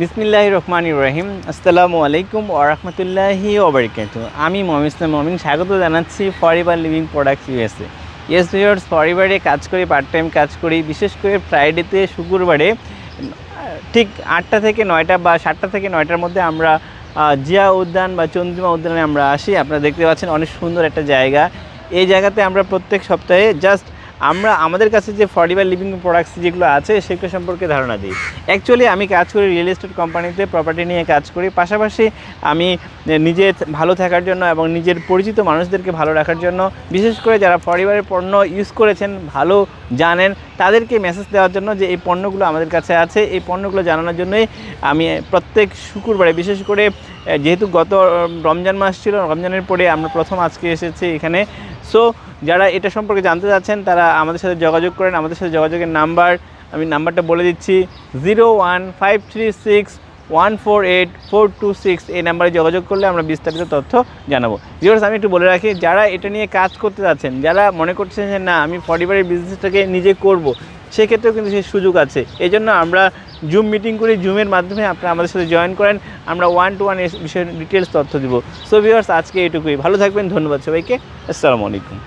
বিসমিল্লাহ রহমান ইব্রাহিম আসসালামু আলাইকুম ওরহমতুল্লাহি ওবরিকাত আমি মমিন মমিন, স্বাগত জানাচ্ছি Forever Living Products USA yes viewers ফরিবারে কাজ করি পার্ট টাইম কাজ করি, বিশেষ করে ফ্রাইডেতে শুক্রবারে, ঠিক আটটা থেকে নয়টা বা সাতটা থেকে নয়টার মধ্যে আমরা জিয়া উদ্যান বা চন্দ্রিমা উদ্যানে আমরা আসি। আপনারা দেখতে পাচ্ছেন অনেক সুন্দর একটা জায়গা। এই জায়গাতে আমরা প্রত্যেক সপ্তাহে জাস্ট আমরা আমাদের কাছে যে ফর্টিবার লিভিং প্রোডাক্টস যেগুলো আছে, সেগুলো সম্পর্কে ধারণা দিই। অ্যাকচুয়ালি আমি কাজ করি রিয়েল এস্টেট কোম্পানিতে প্রপার্টি নিয়ে কাজ করি। পাশাপাশি আমি নিজের ভালো থাকার জন্য এবং নিজের পরিচিত মানুষদেরকে ভালো রাখার জন্য, বিশেষ করে যারা ফরিবারের পণ্য ইউজ করেছেন, ভালো জানেন তাদেরকে মেসেজ দেওয়ার জন্য যে এই পণ্যগুলো আমাদের কাছে আছে, এই পণ্যগুলো জানানোর জন্যই আমি প্রত্যেক শুক্রবারে, বিশেষ করে যেহেতু গত রমজান মাস ছিল, রমজানের পরে আমরা প্রথম আজকে এসেছি এখানে। সো যারা এটা সম্পর্কে জানতে চাচ্ছেন, তারা আমাদের সাথে যোগাযোগ করেন। আমাদের সাথে যোগাযোগের নাম্বার, আমি নাম্বারটা বলে দিচ্ছি zero one five three six one four eight four two six এই নাম্বারে যোগাযোগ করলে আমরা বিস্তারিত তথ্য জানাব। ভিউয়ার্স আমি একটু বলে রাখি, যারা এটা নিয়ে কাজ করতে যাচ্ছেন, যারা মনে করছেন যে না, আমি পরিবারের বিজনেসটাকে নিজে করব, সেক্ষেত্রেও কিন্তু সেই সুযোগ আছে। এই জন্য আমরা জুম মিটিং করি জুমের মাধ্যমে আপনারা আমাদের সাথে জয়েন করেন, আমরা ওয়ান টু ওয়ান বিষয়ে ডিটেলস তথ্য দিব। সো ভিউয়ার্স আজকে এটুকুই। ভালো থাকবেন, ধন্যবাদ সবাইকে। আসসালামু আলাইকুম।